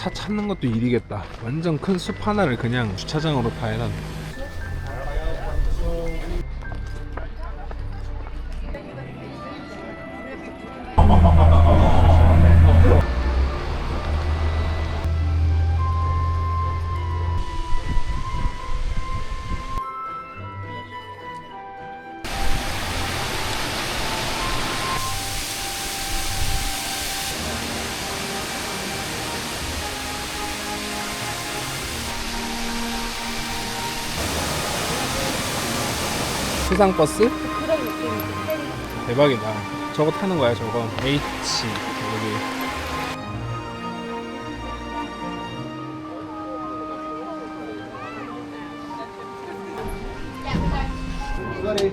차 찾는 것도 일이겠다. 완전 큰 숲 하나를 그냥 주차장으로 다 해놨네. 세상 버스? 그런 느낌이지. 대박이다. 저거 타는 거야, 저거. H. 여기. 이거를